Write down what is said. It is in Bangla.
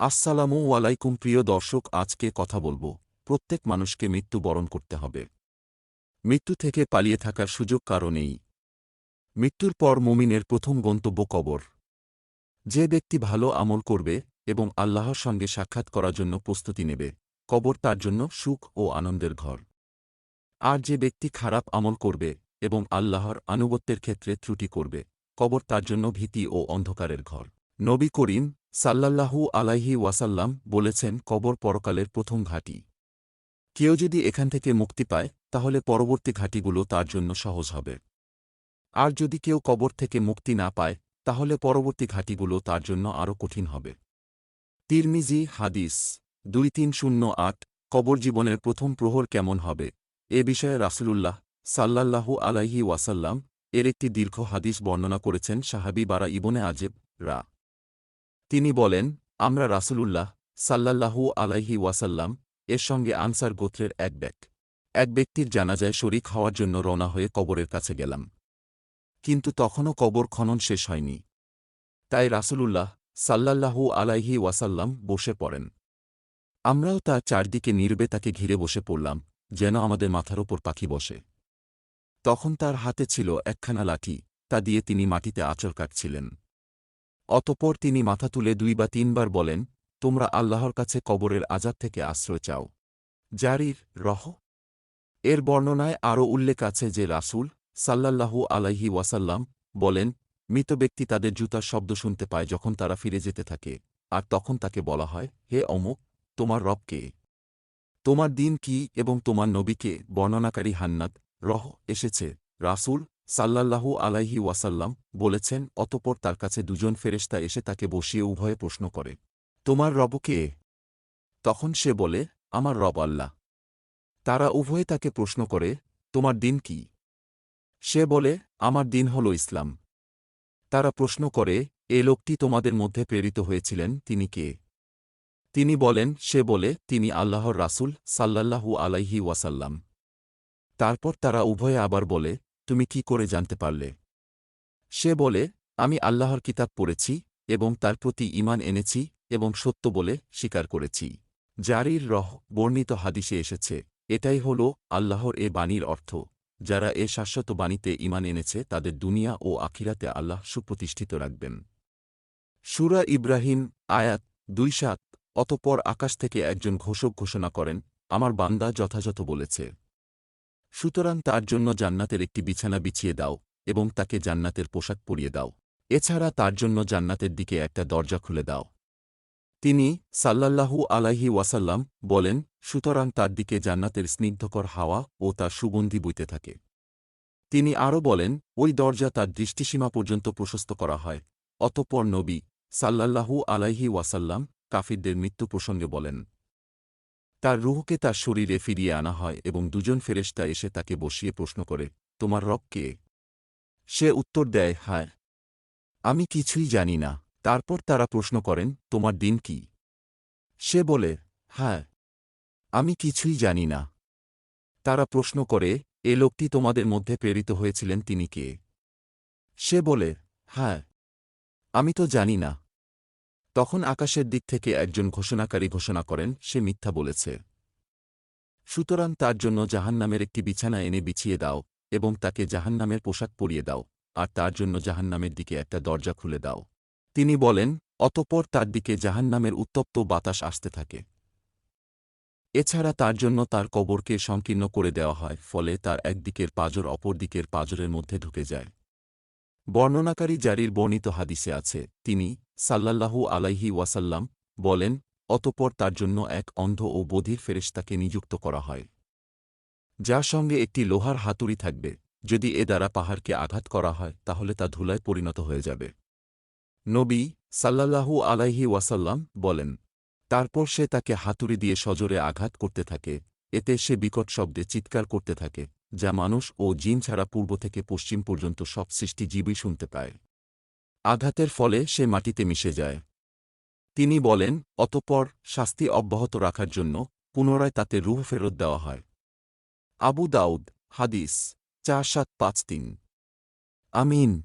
আসসালামু আলাইকুম প্রিয় দর্শক, আজকে কথা বলব। প্রত্যেক মানুষকে মৃত্যু বরণ করতে হবে। মৃত্যু থেকে পালিয়ে থাকার সুযোগ কারও নেই। মৃত্যুর পর মুমিনের প্রথম গন্তব্য কবর। যে ব্যক্তি ভালো আমল করবে এবং আল্লাহর সঙ্গে সাক্ষাৎ করার জন্য প্রস্তুতি নেবে, কবর তার জন্য সুখ ও আনন্দের ঘর। আর যে ব্যক্তি খারাপ আমল করবে এবং আল্লাহর আনুগত্যের ক্ষেত্রে ত্রুটি করবে, কবর তার জন্য ভীতি ও অন্ধকারের ঘর। নবী করিম সাল্লাল্লাহু আলাইহি ওয়াসাল্লাম বলেছেন, কবর পরকালের প্রথম ঘাঁটি। কেউ যদি এখান থেকে মুক্তি পায়, তাহলে পরবর্তী ঘাঁটিগুলো তার জন্য সহজ হবে। আর যদি কেউ কবর থেকে মুক্তি না পায়, তাহলে পরবর্তী ঘাঁটিগুলো তার জন্য আরও কঠিন হবে। তিরমিজি, হাদিস, দুই তিন শূন্য আট, কবর জীবনের প্রথম প্রহর কেমন হবে? এ বিষয়ে রাসূলুল্লাহ সাল্লাল্লাহু আলাইহি ওয়াসাল্লাম এর একটি দীর্ঘ হাদিস বর্ণনা করেছেন সাহাবি বারা ইবনে আজেব রা। তিনি বলেন, আমরা রাসূলুল্লাহ সাল্লাল্লাহু আলাইহি ওয়াসাল্লাম এর সঙ্গে আনসার গোত্রের এক ব্যক, এক ব্যক্তির জানাজায় শরিক হওয়ার জন্য রওনা হয়ে কবরের কাছে গেলাম। কিন্তু তখনও কবর খনন শেষ হয়নি। তাই রাসূলুল্লাহ সাল্লাল্লাহু আলাইহি ওয়াসাল্লাম বসে পড়েন। আমরাও তার চারদিকে নির্বে তাকে ঘিরে বসে পড়লাম, যেন আমাদের মাথার ওপর পাখি বসে। তখন তার হাতে ছিল একখানা লাঠি, তা দিয়ে তিনি মাটিতে আচর কাটছিলেন অতপর তিনি মাথা তুলে দুই বা তিনবার বলেন, তোমরা আল্লাহর কাছে কবরের আজাদ থেকে আশ্রয় চাও। জারির রহ। এর বর্ণনায় আরও উল্লেখ আছে যে রাসূল সাল্লাল্লাহু আলাইহি ওয়াসাল্লাম বলেন, মৃত ব্যক্তি তাদের জুতার শব্দ শুনতে পায় যখন তারা ফিরে যেতে থাকে, আর তখন তাকে বলা হয়, হে অমুক, তোমার রব কে? তোমার দিন কি এবং তোমার নবীকে বর্ণনাকারী হান্নাত রহ এসেছে, রাসূল সাল্লাল্লাহু আলাইহি ওয়াসাল্লাম বলেছেন, অতপর তার কাছে দুজন ফেরেশতা এসে তাকে বসিয়ে উভয়ে প্রশ্ন করে, তোমার রব কে? তখন সে বলে, আমার রব আল্লাহ। তারা উভয়ে তাকে প্রশ্ন করে, তোমার দিন কি? সে বলে, আমার দিন হল ইসলাম। তারা প্রশ্ন করে, এ লোকটি তোমাদের মধ্যে প্রেরিত হয়েছিলেন, তিনি কে? তিনি বলেন, সে বলে, তিনি আল্লাহর রাসূল সাল্লাল্লাহু আলাইহি ওয়াসাল্লাম। তারপর তারা উভয়ে আবার বলে তুমি কি করে জানতে পারলে? সে বলে, আমি আল্লাহর কিতাব পড়েছি, এবং তার প্রতি ইমান এনেছি, এবং সত্য বলে স্বীকার করেছি। জারির রহ বর্ণিত হাদিসে এসেছে, এটাই হল আল্লাহর এ বাণীর অর্থ। যারা এ শাশ্বত বাণীতে ইমান এনেছে, তাদের দুনিয়া ও আখিরাতে আল্লাহ সুপ্রতিষ্ঠিত রাখবেন। সুরা ইব্রাহিম, আয়াত দুই সাত, অতপর আকাশ থেকে একজন ঘোষক ঘোষণা করেন, আমার বান্দা যথাযথ বলেছে। সুতরাং তার জন্য জান্নাতের একটি বিছানা বিছিয়ে দাও এবং তাকে জান্নাতের পোশাক পরিয়ে দাও। এছাড়া তার জন্য জান্নাতের দিকে একটা দরজা খুলে দাও। তিনি সাল্লাল্লাহু আলাইহি ওয়াসাল্লাম বলেন, সুতরাং তার দিকে জান্নাতের স্নিগ্ধকর হাওয়া ও তার সুগন্ধি বইতে থাকে। তিনি আরও বলেন, ওই দরজা তার দৃষ্টিসীমা পর্যন্ত প্রশস্ত করা হয়। অতঃপর নবী সাল্লাল্লাহু আলাইহি ওয়াসাল্লাম কাফিরদের মৃত্যু প্রসঙ্গে বলেন তার রুহকে তার শরীরে ফিরিয়ে আনা হয় এবং দুজন ফেরেশতা এসে তাকে বসিয়ে প্রশ্ন করে, তোমার রব কে? সে উত্তর দেয়, হায়, আমি কিছুই জানি না। তারপর তারা প্রশ্ন করেন, তোমার দিন কি? সে বলে হ্যাঁ আমি কিছুই জানি না। তারা প্রশ্ন করে, এ লোকটি তোমাদের মধ্যে প্রেরিত হয়েছিলেন তিনি কে? সে বলে হ্যাঁ আমি তো জানি না। তখন আকাশের দিক থেকে একজন ঘোষণাকারী ঘোষণা করেন, সে মিথ্যা বলেছে। সুতরাং তার জন্য জাহান্নামের একটি বিছানা এনে বিছিয়ে দাও এবং তাকে জাহান্নামের পোশাক পরিয়ে দাও, আর তার জন্য জাহান্নামের দিকে একটা দরজা খুলে দাও। তিনি বলেন, অতপর তার দিকে জাহান্নামের উত্তপ্ত বাতাস আসতে থাকে। এছাড়া তার জন্য তার কবরকে সংকীর্ণ করে দেওয়া হয়, ফলে তার একদিকের পাজর অপর দিকের পাজরের মধ্যে ঢুকে যায়। বর্ণনাকারী জারির বর্ণিত হাদিসে আছে, তিনি সাল্লাল্লাহু আলাইহি ওয়াসাল্লাম বলেন, অতপর তার জন্য এক অন্ধ ও বধির ফেরেশতাকে নিযুক্ত করা হয়। যার সঙ্গে একটি লোহার হাতুড়ি থাকবে, যদি এ দ্বারা পাহাড়কে আঘাত করা হয়, তাহলে তা ধুলায় পরিণত হয়ে যাবে। নবী সাল্লাল্লাহু আলাইহি ওয়াসাল্লাম বলেন, তারপর সে তাকে হাতুড়ি দিয়ে সজোরে আঘাত করতে থাকে, এতে সে বিকট শব্দে চিৎকার করতে থাকে যা মানুষ ও জিন ছাড়া পূর্ব থেকে পশ্চিম পর্যন্ত সব সৃষ্টি জীবই শুনতে পায়। আঘাতের ফলে সে মাটিতে মিশে যায়। তিনি বলেন, অতপর শাস্তি অব্যাহত রাখার জন্য পুনরায় তাতে রুহ ফেরত দেওয়া হয়। আবু দাউদ, হাদিস, চার সাত পাঁচ তিন। আমিন।